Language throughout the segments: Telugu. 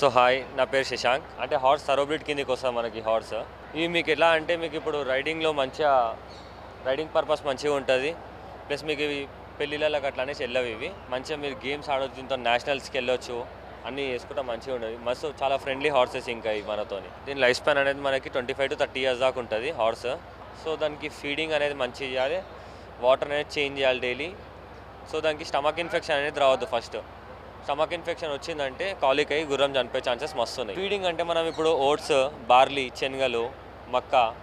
సో హాయ్ నా పేరు శశాంక్. అంటే హార్స్ సరోబ్రిడ్ కిందకి వస్తుంది మనకి హార్స్ ఇవి మీకు ఎలా అంటే మీకు ఇప్పుడు రైడింగ్లో మంచిగా రైడింగ్ పర్పస్ మంచిగా ఉంటుంది. ప్లస్ మీకు ఇవి పెళ్ళిళ్ళకి అట్లానే చెల్లవి వెళ్ళవు ఇవి. మంచిగా మీరు గేమ్స్ ఆడొచ్చు దీంతో నేషనల్స్కి వెళ్ళొచ్చు. అన్నీ వేసుకుంటే మంచిగా ఉండేవి మస్తు చాలా ఫ్రెండ్లీ హార్సెస్ ఇంకా ఇవి మనతోని. దీని లైఫ్ స్పాన్ అనేది మనకి twenty five to thirty years దాకా ఉంటుంది హార్స్ సో దానికి ఫీడింగ్ అనేది మంచిగా చేయాలి. వాటర్ అనేది చేంజ్ చేయాలి డైలీ సో దానికి స్టమక్ ఇన్ఫెక్షన్ అనేది రావద్దు ఫస్ట్ స్టమక్ ఇన్ఫెక్షన్ వచ్చిందంటే కాలిక్ అయ్యి గుర్రం చనిపోయే ఛాన్సెస్ మస్తున్నాయి ఫీడింగ్ అంటే మనం ఇప్పుడు ఓట్స్ బార్లీ శనగలు మక్క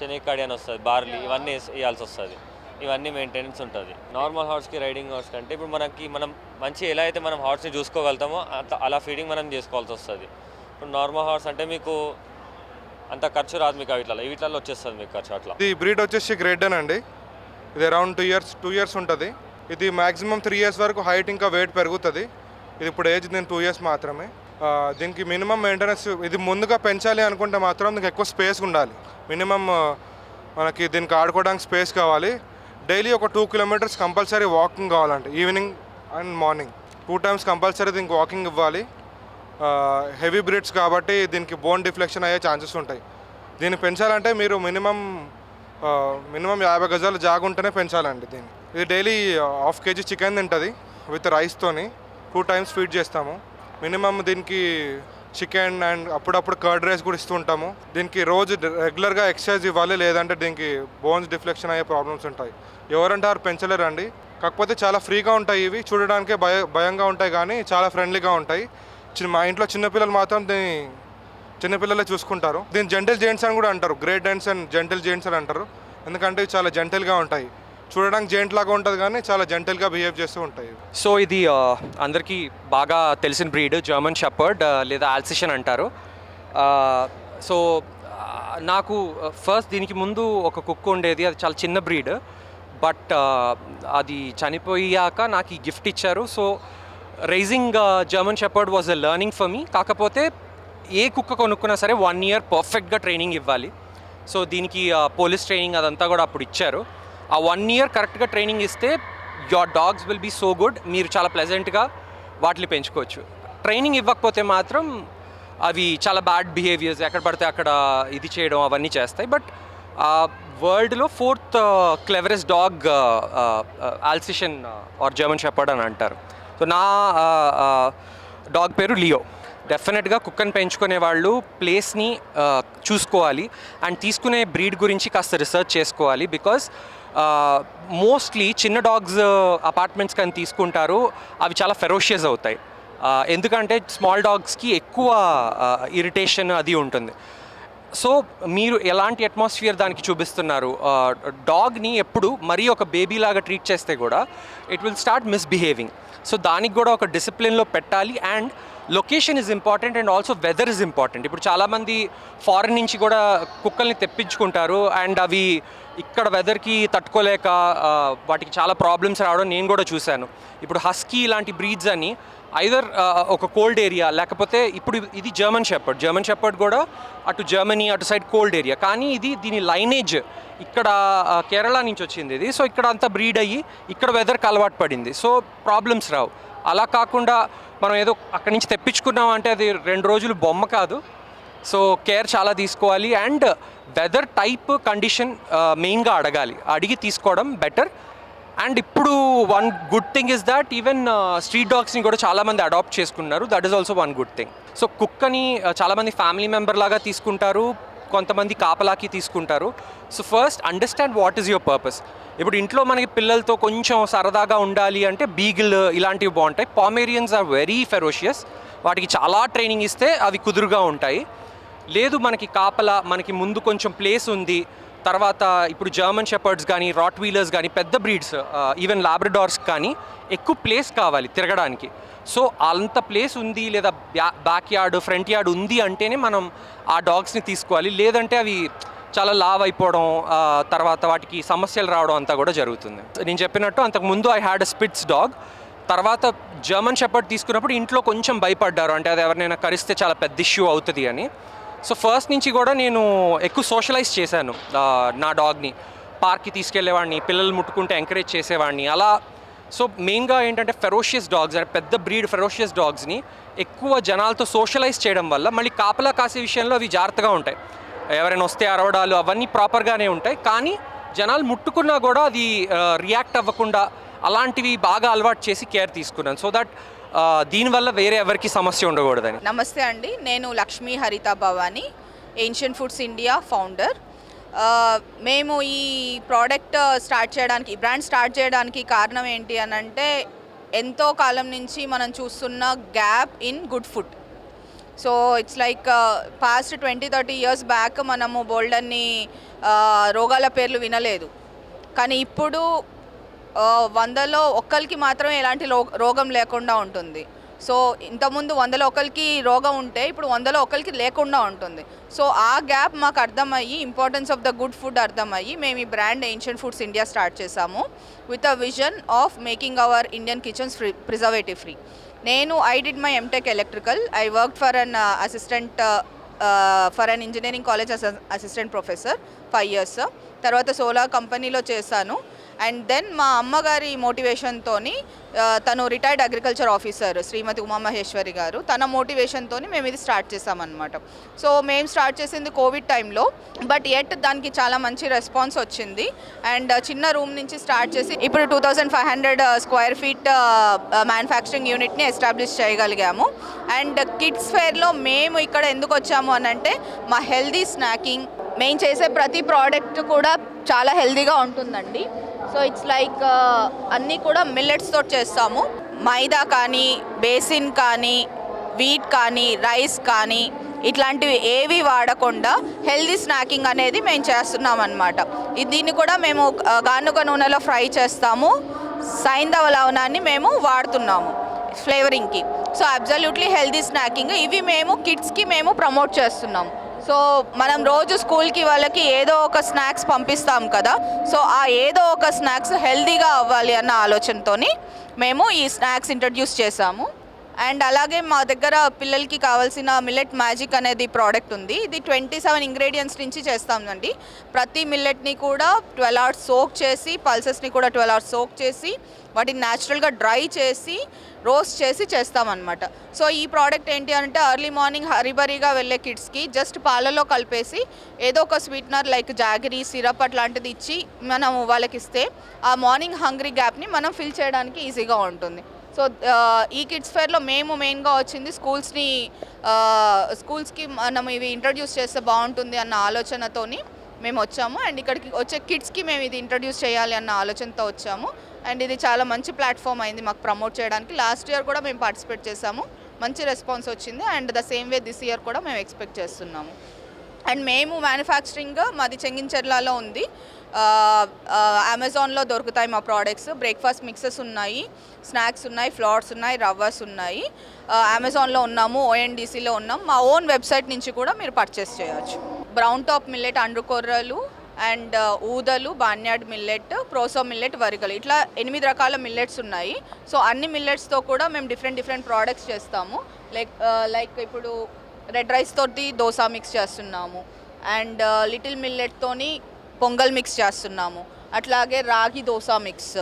శనగకాడి అని వస్తుంది బార్లీ ఇవన్నీ వేస్- వేయాల్సి వస్తుంది. ఇవన్నీ మెయింటెనెన్స్ ఉంటుంది. నార్మల్ హార్స్కి రైడింగ్ హార్స్ కంటే ఇప్పుడు మనకి మనం మంచి ఎలా అయితే మనం హార్స్ని చూసుకోగలుగుతామో అంత అలా ఫీడింగ్ మనం చేసుకోవాల్సి వస్తుంది. ఇప్పుడు నార్మల్ హార్స్ అంటే మీకు అంత ఖర్చు రాదు మీకు వీటిలో వీటిలలో. వచ్చేస్తుంది మీకు ఖర్చు అట్లా. ఇది బ్రీడ్ వచ్చేసి గ్రేట్ అండి. ఇది around two years two years ఉంటుంది. ఇది మాక్సిమం త్రీ ఇయర్స్ వరకు హైట్ ఇంకా వెయిట్ పెరుగుతుంది. ఇది ఇప్పుడు ఏజ్ దీని టూ ఇయర్స్ మాత్రమే. దీనికి మినిమం మెయింటెనెన్స్ ఇది ముందుగా పెంచాలి అనుకుంటే మాత్రం దీనికి ఎక్కువ స్పేస్ ఉండాలి. మినిమం మనకి దీనికి ఆడుకోవడానికి స్పేస్ కావాలి. డైలీ ఒక టూ కిలోమీటర్స్ కంపల్సరీ వాకింగ్ కావాలంటే. Evening and morning two times compulsory దీనికి వాకింగ్ ఇవ్వాలి. హెవీ బ్రీడ్స్ కాబట్టి దీనికి బోన్ డిఫ్లెక్షన్ అయ్యే ఛాన్సెస్ ఉంటాయి. దీన్ని పెంచాలంటే మీరు మినిమం మినిమం యాభై గజాలు జాగుంటేనే పెంచాలండి దీన్ని. ఇది డైలీ హాఫ్ కేజీ చికెన్ తింటుంది విత్ రైస్తోని టూ టైమ్స్ ఫీడ్ చేస్తాము. మినిమం దీనికి చికెన్ అండ్ అప్పుడప్పుడు కర్డ్ రైస్ కూడా ఇస్తూ ఉంటాము. దీనికి రోజు రెగ్యులర్గా ఎక్సర్సైజ్ ఇవ్వాలి లేదంటే దీనికి బోన్స్ డిఫ్లెక్షన్ అయ్యే ప్రాబ్లమ్స్ ఉంటాయి. ఎవరంటే వారు పెంచలేరండి. కాకపోతే చాలా ఫ్రీగా ఉంటాయి ఇవి. చూడడానికే భయ భయంగా ఉంటాయి కానీ చాలా ఫ్రెండ్లీగా ఉంటాయి. చిన్న మా ఇంట్లో చిన్నపిల్లలు మాత్రం దీన్ని చిన్నపిల్లలే చూసుకుంటారు. దీన్ని జెంటల్ జెంట్స్ అని కూడా అంటారు. Great Danes and gentle gents అని అంటారు. ఎందుకంటే ఇవి చాలా జెంటల్గా ఉంటాయి. చూడడానికి జెంట్ లాగా ఉంటుంది కానీ చాలా జెంటల్గా బిహేవ్ చేస్తూ ఉంటాయి. సో ఇది అందరికీ బాగా తెలిసిన బ్రీడ్ జర్మన్ షెపర్డ్ లేదా ఆల్సిషన్ అంటారు. సో నాకు ఫస్ట్ దీనికి ముందు ఒక కుక్క ఉండేది అది చాలా చిన్న బ్రీడ్ బట్ అది చనిపోయాక నాకు ఈ గిఫ్ట్ ఇచ్చారు. So raising German shepherd was a learning for me కాకపోతే ఏ కుక్క కొనుక్కున్నా సరే వన్ ఇయర్ పర్ఫెక్ట్గా ట్రైనింగ్ ఇవ్వాలి. సో దీనికి పోలీస్ ట్రైనింగ్ అదంతా కూడా అప్పుడు ఇచ్చారు. ఆ వన్ ఇయర్ కరెక్ట్గా ట్రైనింగ్ ఇస్తే your dogs will be so good మీరు చాలా ప్లెజెంట్గా వాటిని పెంచుకోవచ్చు. ట్రైనింగ్ ఇవ్వకపోతే మాత్రం అవి చాలా బ్యాడ్ బిహేవియర్స్ ఎక్కడ పడితే అక్కడ ఇది చేయడం అవన్నీ చేస్తాయి. బట్ వరల్డ్లో fourth cleverest dog Alsatian or German shepherd అని అంటారు. సో నా uh, uh, డాగ్ పేరు లియో డెఫినెట్గా కుక్కని పెంచుకునే వాళ్ళు ప్లేస్ని చూసుకోవాలి. అండ్ తీసుకునే బ్రీడ్ గురించి కాస్త రీసెర్చ్ చేసుకోవాలి. బికాస్ మోస్ట్లీ చిన్న డాగ్స్ అపార్ట్మెంట్స్ కానీ తీసుకుంటారు అవి చాలా ఫెరోషియస్ అవుతాయి. ఎందుకంటే స్మాల్ డాగ్స్కి ఎక్కువ ఇరిటేషన్ అది ఉంటుంది. సో మీరు ఎలాంటి అట్మాస్ఫియర్ దానికి చూపిస్తున్నారు? డాగ్ని ఎప్పుడు మరీ ఒక బేబీ లాగా ట్రీట్ చేస్తే కూడా it will start misbehaving. So దానికి కూడా ఒక డిసిప్లిన్లో పెట్టాలి. And location is important and also weather is important ఇప్పుడు చాలామంది ఫారెన్ నుంచి కూడా కుక్కల్ని తెప్పించుకుంటారు అండ్ అవి ఇక్కడ వెదర్కి తట్టుకోలేక వాటికి చాలా ప్రాబ్లమ్స్ రావడం నేను కూడా చూశాను. ఇప్పుడు హస్కీ ఇలాంటి బ్రీడ్స్ అని ఐదర్ ఒక కోల్డ్ ఏరియా లేకపోతే ఇప్పుడు ఇది జర్మన్ షెపర్డ్ జర్మన్ షెపర్డ్ కూడా అటు జర్మనీ అటు సైడ్ కోల్డ్ ఏరియా కానీ ఇది దీని లైనేజ్ ఇక్కడ కేరళ నుంచి వచ్చింది ఇది. సో ఇక్కడ అంతా బ్రీడ్ అయ్యి ఇక్కడ వెదర్కి అలవాటు పడింది. సో ప్రాబ్లమ్స్ రావు. అలా కాకుండా మనం ఏదో అక్కడి నుంచి తెప్పించుకున్నాం అంటే అది రెండు రోజులు బొమ్మ కాదు. సో కేర్ చాలా తీసుకోవాలి. అండ్ వెదర్ టైప్ కండిషన్ మెయిన్గా అడగాలి. అడిగి తీసుకోవడం బెటర్. అండ్ ఇప్పుడు one good thing is that even street డాగ్స్ని కూడా చాలామంది అడాప్ట్ చేసుకున్నారు. That is also one good thing. So కుక్కని చాలామంది ఫ్యామిలీ మెంబర్ లాగా తీసుకుంటారు. కొంతమంది కాపలాకి తీసుకుంటారు. So first understand what is your purpose ఇప్పుడు ఇంట్లో మనకి పిల్లలతో కొంచెం సరదాగా ఉండాలి అంటే బీగిల్ ఇలాంటివి బాగుంటాయి. పామేరియన్స్ ఆర్ వెరీ ఫెరోషియస్ వాటికి చాలా ట్రైనింగ్ ఇస్తే అవి కుదురుగా ఉంటాయి. లేదు మనకి కాపల మనకి ముందు కొంచెం ప్లేస్ ఉంది. తర్వాత ఇప్పుడు జర్మన్ షెపర్డ్స్ కానీ రాట్ వీలర్స్ కానీ పెద్ద బ్రీడ్స్ ఈవెన్ లాబ్రడార్స్ కానీ ఎక్కువ ప్లేస్ కావాలి తిరగడానికి. సో అంత ప్లేస్ ఉంది లేదా బ్యాక్ యార్డ్ ఫ్రంట్ యార్డ్ ఉంది అంటేనే మనం ఆ డాగ్స్ని తీసుకోవాలి. లేదంటే అవి చాలా లావ్ అయిపోవడం తర్వాత వాటికి సమస్యలు రావడం అంతా కూడా జరుగుతుంది. నేను చెప్పినట్టు అంతకు ముందు ఐ హ్యాడ్ స్పిట్స్ డాగ్ తర్వాత జర్మన్ షెపర్డ్ తీసుకున్నప్పుడు ఇంట్లో కొంచెం భయపడ్డారు. అంటే అది ఎవరినైనా కరిస్తే చాలా పెద్ద ఇష్యూ అవుతుంది అని. సో ఫస్ట్ నుంచి కూడా నేను ఎక్కువ సోషలైజ్ చేశాను నా డాగ్ని పార్క్కి తీసుకెళ్ళేవాడిని పిల్లలు ముట్టుకుంటే ఎంకరేజ్ చేసేవాడిని అలా. సో మెయిన్గా ఏంటంటే ఫెరోషియస్ డాగ్స్ అంటే పెద్ద బ్రీడ్ ఫెరోషియస్ డాగ్స్ని ఎక్కువ జనాలతో సోషలైజ్ చేయడం వల్ల మళ్ళీ కాపలా కాసే విషయంలో అవి జాగ్రత్తగా ఉంటాయి. ఎవరైనా వస్తే అరవడాలు అవన్నీ ప్రాపర్గానే ఉంటాయి. కానీ జనాలు ముట్టుకున్నా కూడా అది రియాక్ట్ అవ్వకుండా అలాంటివి బాగా అలవాటు చేసి కేర్ తీసుకున్నాను. సో దట్ దీనివల్ల వేరే ఎవరికి సమస్య ఉండకూడదని. నమస్తే అండి. నేను Lakshmi Haritha Bhavani ancient foods India founder మేము ఈ ప్రోడక్ట్ స్టార్ట్ చేయడానికి బ్రాండ్ స్టార్ట్ చేయడానికి కారణం ఏంటి అని అంటే ఎంతో కాలం నుంచి మనం చూస్తున్న gap in good food so it's like past twenty thirty years back మనము బోల్డ్ అన్ని రోగాల పేర్లు వినలేదు. కానీ ఇప్పుడు వందలో ఒక్కరికి మాత్రమే ఎలాంటి రో రోగం లేకుండా ఉంటుంది. సో ఇంతకుముందు వందలో ఒకరికి రోగం ఉంటే ఇప్పుడు వందలో ఒకరికి లేకుండా ఉంటుంది. సో ఆ గ్యాప్ మాకు అర్థమయ్యి importance of the good food అర్థమయ్యి మేము ఈ brand ancient foods India start చేసాము. With a vision of making our Indian kitchens free preservative free నేను I did my M Tech electrical I work for an assistant for an engineering college assistant professor five years తర్వాత సోలార్ కంపెనీలో చేశాను. అండ్ దెన్ మా అమ్మగారి మోటివేషన్తో తను retired agriculture officer Shrimati Umamaheshwari garu. తన మోటివేషన్తో మేము ఇది స్టార్ట్ చేసామన్నమాట. సో మేము స్టార్ట్ చేసింది కోవిడ్ టైంలో బట్ ఎట్ దానికి చాలా మంచి రెస్పాన్స్ వచ్చింది. అండ్ చిన్న రూమ్ నుంచి స్టార్ట్ చేసి ఇప్పుడు two thousand five hundred square feet manufacturing యూనిట్ని establish చేయగలిగాము. అండ్ కిడ్స్ ఫేర్లో మేము ఇక్కడ ఎందుకు వచ్చాము అని అంటే మా హెల్దీ స్నాకింగ్ మేము చేసే ప్రతి ప్రోడక్ట్ కూడా చాలా హెల్దీగా ఉంటుందండి. సో ఇట్స్ లైక్ అన్నీ కూడా మిల్లెట్స్తో చేస్తాము. మైదా కానీ బేసిన్ కానీ వీట్ కానీ రైస్ కానీ ఇట్లాంటివి ఏవి వాడకుండా హెల్దీ స్నాకింగ్ అనేది మేము చేస్తున్నాం అనమాట దీన్ని కూడా మేము గానుక గానుగ నూనెలో ఫ్రై చేస్తాము. సైంధవ లవణాన్ని మేము వాడుతున్నాము ఫ్లేవరింగ్కి. So absolutely healthy snacking. ఇవి మేము కిడ్స్కి మేము ప్రమోట్ చేస్తున్నాము. సో మనం రోజు స్కూల్కి వాళ్ళకి ఏదో ఒక స్నాక్స్ పంపిస్తాం కదా. సో ఆ ఏదో ఒక స్నాక్స్ హెల్దీగా అవ్వాలి అన్న ఆలోచనతోని మేము ఈ స్నాక్స్ ఇంట్రడ్యూస్ చేసాము. అండ్ అలాగే మా దగ్గర పిల్లలకి కావాల్సిన మిల్లెట్ మ్యాజిక్ అనేది ప్రోడక్ట్ ఉంది. ఇది ట్వంటీ సెవెన్ ఇంగ్రీడియంట్స్ నుంచి చేస్తామండి. ప్రతి మిల్లెట్ని కూడా ట్వెల్వ్ అవర్స్ సోక్ చేసి పల్సెస్ని కూడా ట్వెల్వ్ అవర్స్ సోక్ చేసి వాటిని న్యాచురల్గా డ్రై చేసి రోస్ట్ చేసి చేస్తామన్నమాట. సో ఈ ప్రోడక్ట్ ఏంటి అంటే ఎర్లీ మార్నింగ్ హరిబరిగా వెళ్ళే కిడ్స్కి జస్ట్ పాలలో కలిపేసి ఏదో ఒక స్వీట్నర్ లైక్ జాగరీ సిరప్ అట్లాంటిది ఇచ్చి మనం వాళ్ళకి ఇస్తే ఆ మార్నింగ్ హంగ్రీ గ్యాప్ని మనం ఫిల్ చేయడానికి ఈజీగా ఉంటుంది. సో ఈ కిడ్స్ ఫేర్లో మేము మెయిన్గా వచ్చింది స్కూల్స్ని స్కూల్స్కి మనం ఇవి ఇంట్రడ్యూస్ చేస్తే బాగుంటుంది అన్న ఆలోచనతోని మేము వచ్చాము. అండ్ ఇక్కడికి వచ్చే కిడ్స్కి మేము ఇది ఇంట్రడ్యూస్ చేయాలి అన్న ఆలోచనతో వచ్చాము. అండ్ ఇది చాలా మంచి ప్లాట్ఫామ్ అయింది మాకు ప్రమోట్ చేయడానికి. లాస్ట్ ఇయర్ కూడా మేము పార్టిసిపేట్ చేసాము. మంచి రెస్పాన్స్ వచ్చింది. And the same way this year కూడా మేము ఎక్స్పెక్ట్ చేస్తున్నాము. అండ్ మేము మ్యానుఫ్యాక్చరింగ్ మాది చెంగిన్చెర్లలో ఉంది. అమెజాన్లో దొరుకుతాయి మా ప్రోడక్ట్స్. బ్రేక్ఫాస్ట్ మిక్సెస్ ఉన్నాయి స్నాక్స్ ఉన్నాయి ఫ్లాట్స్ ఉన్నాయి రవ్వర్స్ ఉన్నాయి. అమెజాన్లో ఉన్నాము ఓఎన్డీసీలో ఉన్నాం. మా ఓన్ వెబ్సైట్ నుంచి కూడా మీరు పర్చేస్ చేయవచ్చు బ్రౌన్ టాప్ మిల్లెట్ అండ్రుకొర్రలు అండ్ ఊదలు బాన్యాడ్ మిల్లెట్ ప్రోసో మిల్లెట్ వరిగలు. ఇట్లా ఎనిమిది రకాల మిల్లెట్స్ ఉన్నాయి. సో అన్ని మిల్లెట్స్తో కూడా మేము డిఫరెంట్ డిఫరెంట్ ప్రోడక్ట్స్ చేస్తాము. లైక్ లైక్ ఇప్పుడు రెడ్ రైస్ తోటి దోశ మిక్స్ చేస్తున్నాము. అండ్ లిటిల్ మిల్లెట్తోని పొంగల్ మిక్స్ చేస్తున్నాము. అట్లాగే ragi dosa mix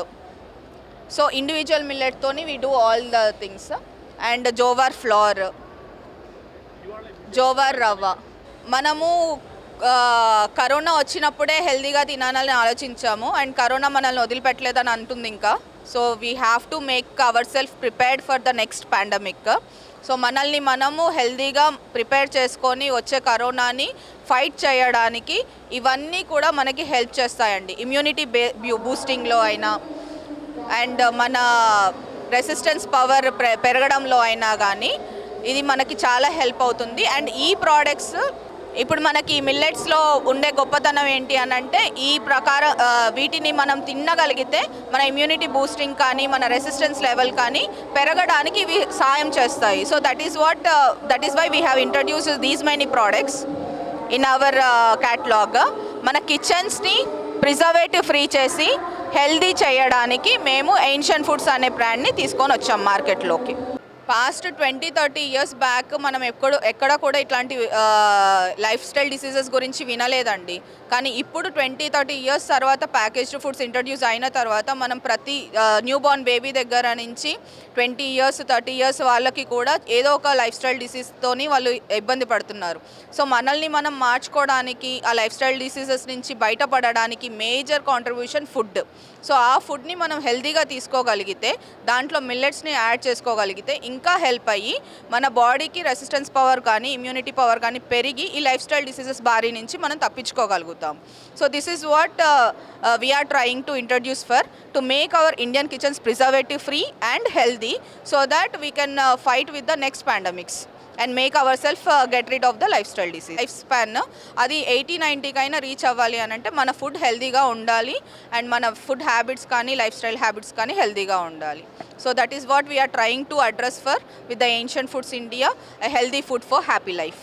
so individual మిల్లెట్తోని we do all the things and jowar flour jowar rava మనము కరోనా వచ్చినప్పుడే హెల్దీగా తినాలని ఆలోచించాము. అండ్ కరోనా మనల్ని వదిలిపెట్టలేదని అంటుంది ఇంకా. So we have to make our self prepared for the next pandemic so మనల్ని మనము హెల్దీగా ప్రిపేర్ చేసుకొని వచ్చే కరోనాని ఫైట్ చేయడానికి ఇవన్నీ కూడా మనకి హెల్ప్ చేస్తాయండి. ఇమ్యూనిటీ బే బూస్టింగ్లో అయినా అండ్ మన రెసిస్టెన్స్ పవర్ పెరగడంలో అయినా కానీ ఇది మనకి చాలా హెల్ప్ అవుతుంది. అండ్ ఈ ప్రోడక్ట్స్ ఇప్పుడు మనకి మిల్లెట్స్లో ఉండే గొప్పతనం ఏంటి అని అంటే ఈ ప్రకారం వీటిని మనం తినగలిగితే మన ఇమ్యూనిటీ బూస్టింగ్ కానీ మన రెసిస్టెన్స్ లెవెల్ కానీ పెరగడానికి ఇవి సాయం చేస్తాయి. So that is what that is why we have introduce these many products in our catalogue మన కిచెన్స్ని ప్రిజర్వేటివ్ ఫ్రీ చేసి హెల్దీ చేయడానికి మేము ఏన్షియన్ ఫుడ్స్ అనే బ్రాండ్ని తీసుకొని వచ్చాం మార్కెట్లోకి. Past twenty thirty years back మనం ఎక్కడ ఎక్కడ కూడా ఇట్లాంటి లైఫ్ స్టైల్ డిసీజెస్ గురించి వినలేదండి. కానీ ఇప్పుడు ట్వంటీ థర్టీ ఇయర్స్ తర్వాత ప్యాకేజ్డ్ ఫుడ్స్ ఇంట్రడ్యూస్ అయిన తర్వాత మనం ప్రతి న్యూ బార్న్ బేబీ దగ్గర నుంచి ట్వంటీ ఇయర్స్ థర్టీ ఇయర్స్ వాళ్ళకి కూడా ఏదో ఒక లైఫ్ స్టైల్ డిసీజ్తోని వాళ్ళు ఇబ్బంది పడుతున్నారు. సో మనల్ని మనం మార్చుకోవడానికి ఆ లైఫ్ స్టైల్ డిసీజెస్ నుంచి బయటపడడానికి మేజర్ కాంట్రిబ్యూషన్ ఫుడ్ సో ఆ ఫుడ్ని మనం హెల్తీగా తీసుకోగలిగితే దాంట్లో మిల్లెట్స్ని యాడ్ చేసుకోగలిగితే ఇంకా హెల్ప్ అయ్యి మన బాడీకి రెసిస్టెన్స్ పవర్ కానీ ఇమ్యూనిటీ పవర్ కానీ పెరిగి ఈ లైఫ్ స్టైల్ డిసీజెస్ బారి నుంచి మనం తప్పించుకోగలుగుతాం. So this is what we are trying to introduce for to make our Indian kitchens preservative free and healthy so that we can fight with the next pandemics and make our self get rid of the life style disease life span అది ఎయిటీ నైంటీకైనా రీచ్ అవ్వాలి అని అంటే మన ఫుడ్ హెల్దీగా ఉండాలి అండ్ మన ఫుడ్ హ్యాబిట్స్ కానీ లైఫ్ స్టైల్ హ్యాబిట్స్ కానీ హెల్దీగా ఉండాలి. So that is what we are trying to address for with the ancient foods India healthy food for happy life